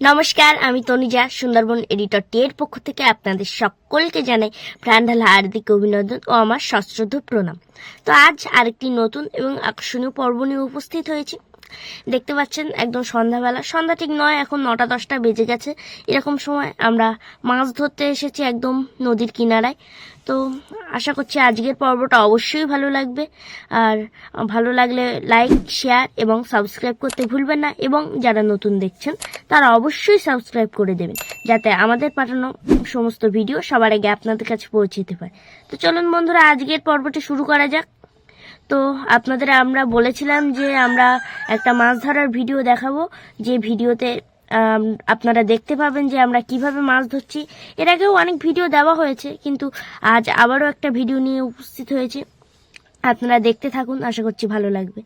নমস্কার, আমি তনিজা, সুন্দরবন এডিটর টি এর পক্ষ থেকে আপনাদের সকলকে জানাই প্রাণঢালা হার্দিক অভিনন্দন ও আমার সশ্রদ্ধ প্রণাম। তো আজ আরেকটি নতুন এবং আকর্ষণীয় পর্ব নিয়ে উপস্থিত হয়েছি। দেখতে পাচ্ছেন একদম সন্ধ্যাবেলা। সন্ধ্যা ঠিক নয়, এখন নটা দশটা বেজে গেছে। এরকম সময় আমরা মাছ ধরতে এসেছি একদম নদীর কিনারায়। তো আশা করছি আজকের পর্বটা অবশ্যই ভালো লাগবে। আর ভালো লাগলে লাইক, শেয়ার এবং সাবস্ক্রাইব করতে ভুলবেন না। এবং যারা নতুন দেখছেন, তারা অবশ্যই সাবস্ক্রাইব করে দেবেন, যাতে আমাদের পাঠানো সমস্ত ভিডিও সবার আগে আপনাদের কাছে পৌঁছে যেতে পারে। তো চলুন বন্ধুরা, আজকের পর্বটি শুরু করা যাক। তো আপনাদের আমরা বলেছিলাম যে আমরা একটা মাছ ধরার ভিডিও দেখাবো যে ভিডিওতে আপনারা দেখতে পাবেন যে আমরা কীভাবে মাছ ধরছি। এর আগেও অনেক ভিডিও দেওয়া হয়েছে কিন্তু আজ আবারও একটা ভিডিও নিয়ে উপস্থিত হয়েছে। আপনারা দেখতে থাকুন আশা করছি ভালো লাগবে।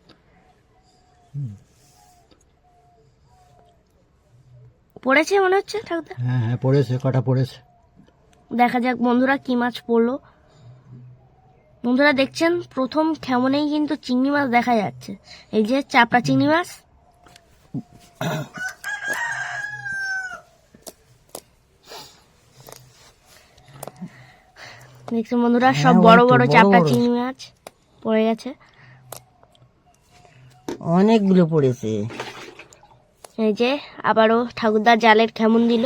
পড়েছে মনে হচ্ছে ঠাকুরদা? হ্যাঁ হ্যাঁ পড়েছে কটা পড়েছে? দেখা যাক বন্ধুরা কি মাছ পড়ল। বন্ধুরা দেখছেন? প্রথম খেমনেই কিন্তু চিংড়ি মাছ দেখা যাচ্ছে। এই যে চাপড়া চিংড়ি মাছ। দেখছেন বন্ধুরা? সব হ্যাঁ, বড় বড় বড় চাপড়া। চিংড়ি মাছ পড়ে গেছে। অনেকগুলো পড়েছে। এই যে আবারও ঠাকুরদা জালের খেমন দিল।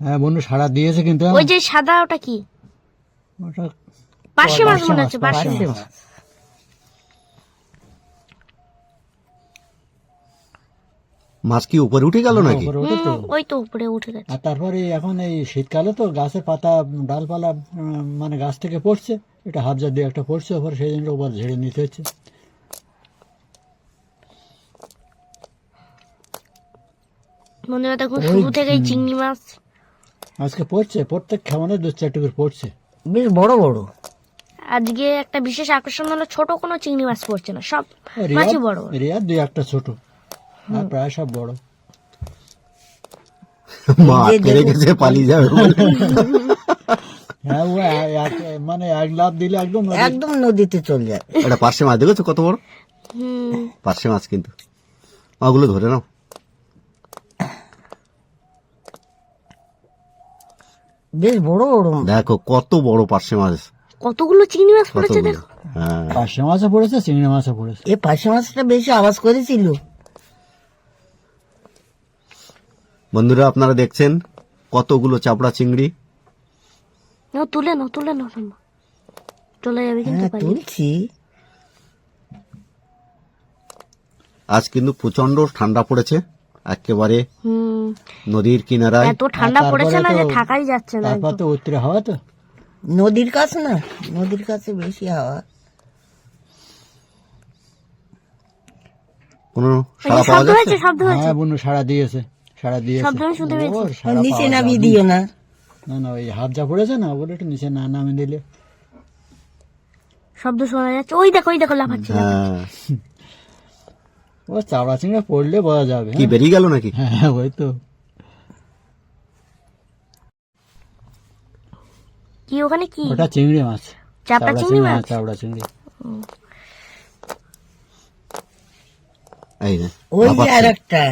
হ্যাঁ বন্ধু সারা দিয়েছে কিন্তু। ওই যে সাদা ওটা কি? ওটা পার্শে মাছ মনে হচ্ছে পার্শে মাছ মাছ। কি উপরে উঠে গেল নাকি? তো হুম, ওই তো উপরে উঠে গেছে। আর তারপরে এখন এই শীতকালে তো গাছের পাতা ডালপালা মানে গাছ থেকে পড়ছে এটা হাফজার দিয়ে একটা পড়ছে ওপরে সেই জন্য ওপর ঝেড়ে নিতে হচ্ছে। বন্ধুরা দেখুন শুরু থেকেই চিংড়ি মাছ। আজকে পড়ছে প্রত্যেক খেমানে দু চারটে করে পড়ছে। বেশ বড় বড়। আজকে একটা বিশেষ আকর্ষণ হলো ছোট কোনো চিংড়ি মাছ পড়ছে না সব রিয়াদ মাছই বড়। বড় রিয়াদ দুই একটা ছোট। আর প্রায় সব বড়। মা কেড়ে গেছে পালিয়ে যাবে হ্যাঁ ও মানে এক লাভ দিলে একদম একদম নদীতে চলে যায়। এটা পার্শে মাছ দেখেছ কত বড়? হুম। পার্শে মাছ কিন্তু। ওগুলো ধরে নাও। বেশ বড় বড় দেখো কত বড় পার্শে মাছ। কতগুলো চিংড়ি মাছ পড়েছে দেখো। হ্যাঁ। পার্শে মাছও পড়েছে চিংড়ি মাছও পড়েছে। এ পাশে মাছটা বেশি আওয়াজ করেছিল। বন্ধুরা আপনারা দেখছেন কতগুলো চাপড়া চিংড়ি? তুলে নাও তুলে নাও ঠাম্মা। চলে যাবে কিন্তু হ্যাঁ তুলছি। আজ কিন্তু প্রচণ্ড ঠান্ডা পড়েছে একেবারে হুম। নদীর কিনারায়। এত ঠান্ডা পড়েছে না যে থাকাই যাচ্ছে না তারপর তো উত্তরে হাওয়া তো। নদীর কাছে না নদীর কাছে বেশি হাওয়া। শব্দ হয়েছে হ্যাঁ বন্ধু সারা দিয়েছে সারা দিয়েছে। শব্দ আমি শুনতে পেয়েছি। ও, সাড়া নিচে নামিয়ে দিও না। না না ওই হাফ যা পড়েছে না একটু নিচে না নামিয়ে দিলে। শব্দ শোনা যাচ্ছে। ওই দেখো ওই দেখো লাফাচ্ছে হ্যাঁ। ও চাওড়া চিংড়া পড়লে বোঝা যাবে। কি বেরিয়ে গেল নাকি? হ্যাঁ হ্যাঁ ওই তো। কি ওখানে কি? ওটা চিংড়ি মাছ। চাপড়া চিংড়ি মাছ? চাওড়া চিংড়ি। এই যে ওই যে লাফাচ্ছে। আর একটা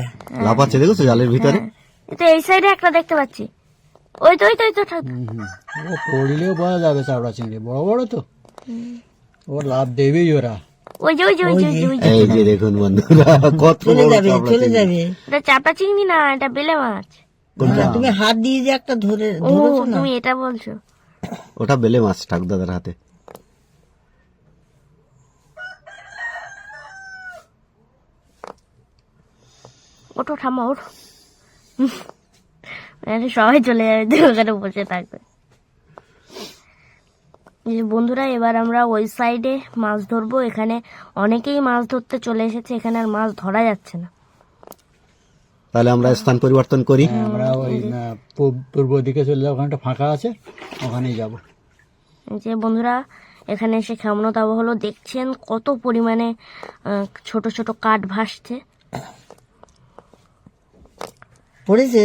লাফাচ্ছে জালের ভিতরে? এটা এই সাইডে একটা দেখতে পাচ্ছি। ওই তো ওই তো ওই তো হুম। ও পড়লেও বোঝা যাবে চাওড়া চিংড়ি বড় বড় তো। ও লাভ দেবেই ওরা। ওই যে ওই যে ওই যে ওই যে এই যে দেখুন বন্ধুরা কত চলে বড় যাবে চাপড়া চলে যাবে। এটা চাপড়া চিংড়ি না এটা বেলে মাছ। তুমি হাত দিয়ে যে একটা ধরে ধরেছো না? তুমি এটা বলছো। ওটা বেলে মাছ ঠাকুরদাদার হাতে। ওঠো আরে সবাই চলে যাবে ওখানে বসে থাকবে। বন্ধুরা, এবার আমরা ওই সাইডে মাছ ধরবো। এখানে অনেকেই মাছ ধরতে চলে এসেছে, এখানে আর মাছ ধরা যাচ্ছে না। তাহলে আমরা স্থান পরিবর্তন করি। আমরা ওই পূর্ব দিকে চলে যাব ওখানটা ফাঁকা আছে ওখানেই যাব। এই যে বন্ধুরা এখানে এসে কেমন তাবো হলো দেখছেন কত পরিমাণে ছোট ছোট কাঠ ভাসছে। পড়েছে?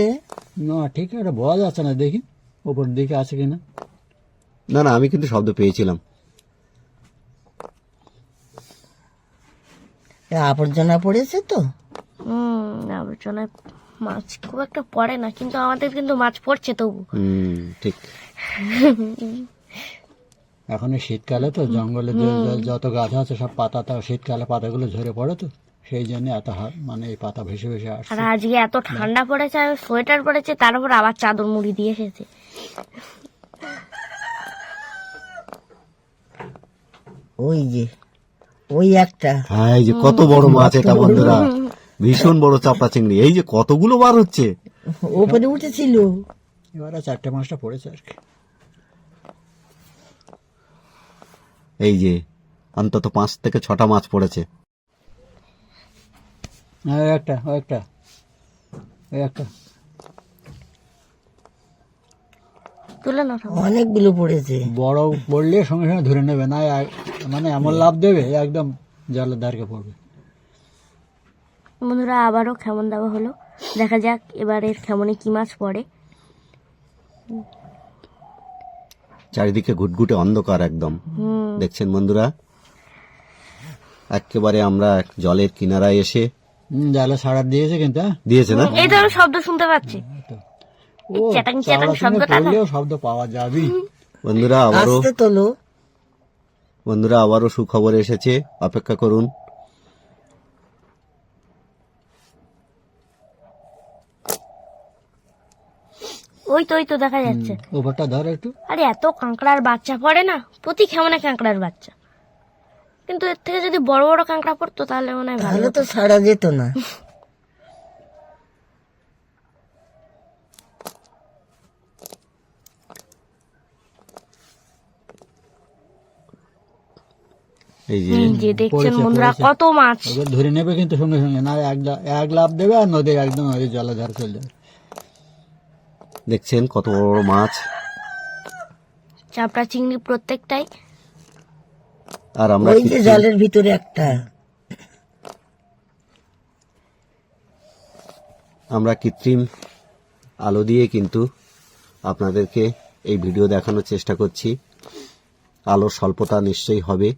না ঠিক আছে বোঝা যাচ্ছে না দেখি ওপর দিকে আছে কিনা। না না আমি কিন্তু শব্দ পেয়েছিলাম। এ আবর্জনা পড়েছে তো? আবর্জনায় মাছ খুব একটা পড়ে না কিন্তু আমাদের কিন্তু মাছ পড়ছে তবু। ঠিক। এখন শীতকালে তো জঙ্গলে যত গাছ আছে সব পাতা তো শীতকালে পাতাগুলো ঝরে পড়ে তো সেই জন্য এত মানে এই পাতা ভেসে ভেসে আসছে। আর আজকে এত ঠান্ডা পড়েছে আর সোয়েটার পড়েছে তার উপর আবার চাদর মুড়ি দিয়ে এসেছে। ওই যে ওই একটা। হ্যাঁ যে কত বড় মাছ এটা বন্ধুরা। ভীষণ বড় চাপড়া চিংড়ি। এই যে কতগুলো বার হচ্ছে? ওপরে উঠেছিল। এবারে চারটে মাছটা পড়েছে আর কি। এই যে অন্তত পাঁচ থেকে ছটা মাছ পড়েছে। হ্যাঁ একটা একটা ওই একটা। তুলে না অনেকগুলো পড়েছে। বড় পড়লে সঙ্গে সঙ্গে ধরে নেবে না মানে এমন লাভ দেবে একদম জলের ধারকে পড়বে। বন্ধুরা আবারও খেমন দেওয়া হলো? দেখা যাক এবারের খেমনে কি মাছ পড়ে। চারিদিকে ঘুটঘুটে অন্ধকার একদম। হুম। দেখছেন বন্ধুরা? একেবারে আমরা জলের কিনারায় এসে জালে সাড়া দিয়েছে কিন্তু হ্যাঁ? দিয়েছে না? এই আমি শব্দ শুনতে পাচ্ছি? পড়লেও শব্দ পাওয়া যাবেই। বন্ধুরা আবারও বন্ধুরা আবারও সুখবর এসেছে। অপেক্ষা করুন। ওই তো ওই তো দেখা যাচ্ছে। ওপরটা ধর একটু। আরে এত কাঁকড়ার বাচ্চা পড়ে না প্রতি খেমনে কাঁকড়ার বাচ্চা? কিন্তু এর থেকে যদি বড় বড় কাঁকড়া পড়তো তাহলে মনে হয় ভালো তাহলে তো সারা যেত না। এই যে দেখছেন বন্ধুরা কত মাছ। ধরে নেবে কিন্তু সঙ্গে সঙ্গে না এক লাভ দেবে আর নদীর একদম নদী জলের ধারে চলে যাবে। দেখছেন কত বড় বড় মাছ? চাপড়া চিংড়ি প্রত্যেকটাই। আর আমরা ওই যে জলের ভিতরে একটা। আমরা কৃত্রিম আলো দিয়ে কিন্তু আপনাদেরকে এই ভিডিও দেখানোর চেষ্টা করছি। আলোর স্বল্পতা নিশ্চয়ই হবে।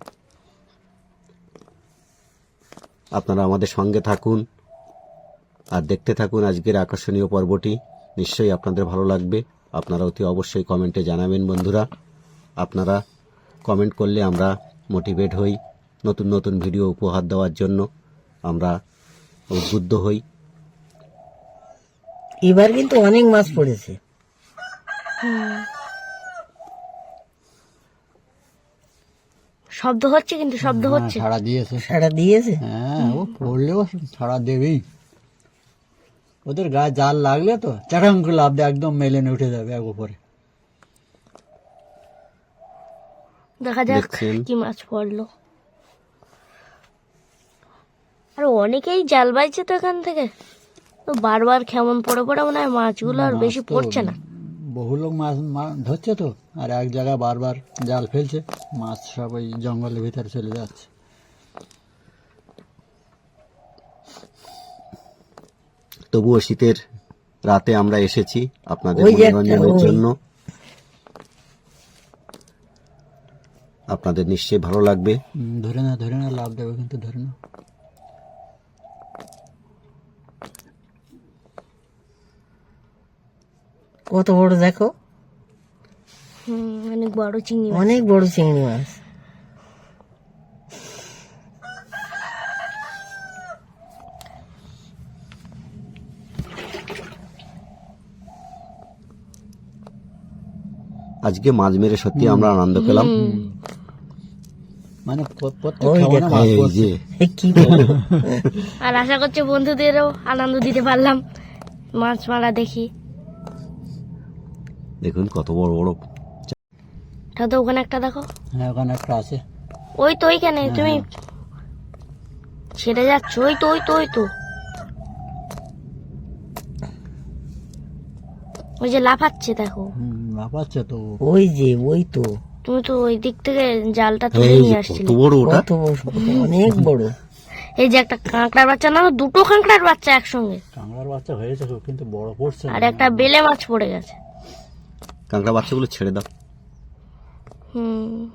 আপনারা আমাদের সঙ্গে থাকুন আর দেখতে থাকুন আজকের আকর্ষণীয় পর্বটি। নিশ্চয়ই আপনাদের ভালো লাগবে। আপনারা অতি অবশ্যই কমেন্টে জানাবেন বন্ধুরা। আপনারা কমেন্ট করলে আমরা মোটিভেট হই নতুন নতুন ভিডিও উপহার দেওয়ার জন্য। আমরা উদ্বুদ্ধ হই। এবার কিন্তু অনেক মাছ পড়েছে। শব্দ হচ্ছে কিন্তু শব্দ হ্যাঁ, হচ্ছে। সাড়া দিয়েছে। সারা দিয়েছে? হ্যাঁ ও পড়লেও ছাড়া দেবেই। ওদের গায়ে জাল লাগলে তো চাটাং করে লাভ দিয়ে একদম মেলেনে উঠে যাবে এক উপরে। দেখা যাক কি মাছ পড়ল। আর অনেকেই জাল বাইছে তো এখান থেকে। তো বারবার কেমন পড়ে পড়ে মনে হয় মাছগুলো আর বেশি পড়ছে না। বহু লোক মাছ ধরছে তো আর এক জায়গায় বারবার জাল ফেলছে মাছ সব ওই জঙ্গলের ভিতরে চলে যাচ্ছে। তবুও শীতের রাতে আমরা এসেছি আপনাদের মনোরঞ্জনের জন্য। আপনাদের নিশ্চয়ই ভালো লাগবে। ধরে না ধরে না লাভ দেবে কিন্তু ধরে না কত বড় দেখো? হুম, অনেক বড় চিংড়ি অনেক বড় চিংড়ি মাছ। আজকে মাছ মেরে সত্যি আমরা আনন্দ পেলাম। মানে আর আশা করছি বন্ধুদেরও আনন্দ দিতে পারলাম। মাছ মারা দেখি। দেখুন কত বড় বড়। তো ওখানে একটা দেখো। হ্যাঁ ওখানে একটা আছে। ওই তো ওইখানে তুমি ছেড়ে যাচ্ছ। ওই তো ওই তো ওই তো। ওই যে লাফাচ্ছে দেখো। হুম, লাফাচ্ছে তো। ওই যে ওই তো। তুমি তো ওই দিক থেকে জালটা তুলে নিয়ে আসছিলে। কত বড় ওটা? কত বড় অনেক বড়। এই যে একটা কাঁকড়ার বাচ্চা না দুটো কাঁকড়ার বাচ্চা একসঙ্গে। কাঁকড়ার বাচ্চা হয়েছে কিন্তু বড় পড়ছে আর একটা বেলে মাছ পড়ে গেছে। কাঁকড়া বাচ্চাগুলো ছেড়ে দাও। হুম।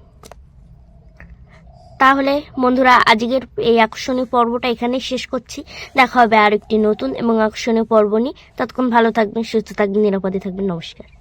তাহলে বন্ধুরা আজকের এই আকর্ষণীয় পর্বটা এখানেই শেষ করছি। দেখা হবে আর একটি নতুন এবং আকর্ষণীয় পর্ব নিয়ে। ততক্ষণ ভালো থাকবেন সুস্থ থাকবেন নিরাপদে থাকবেন। নমস্কার।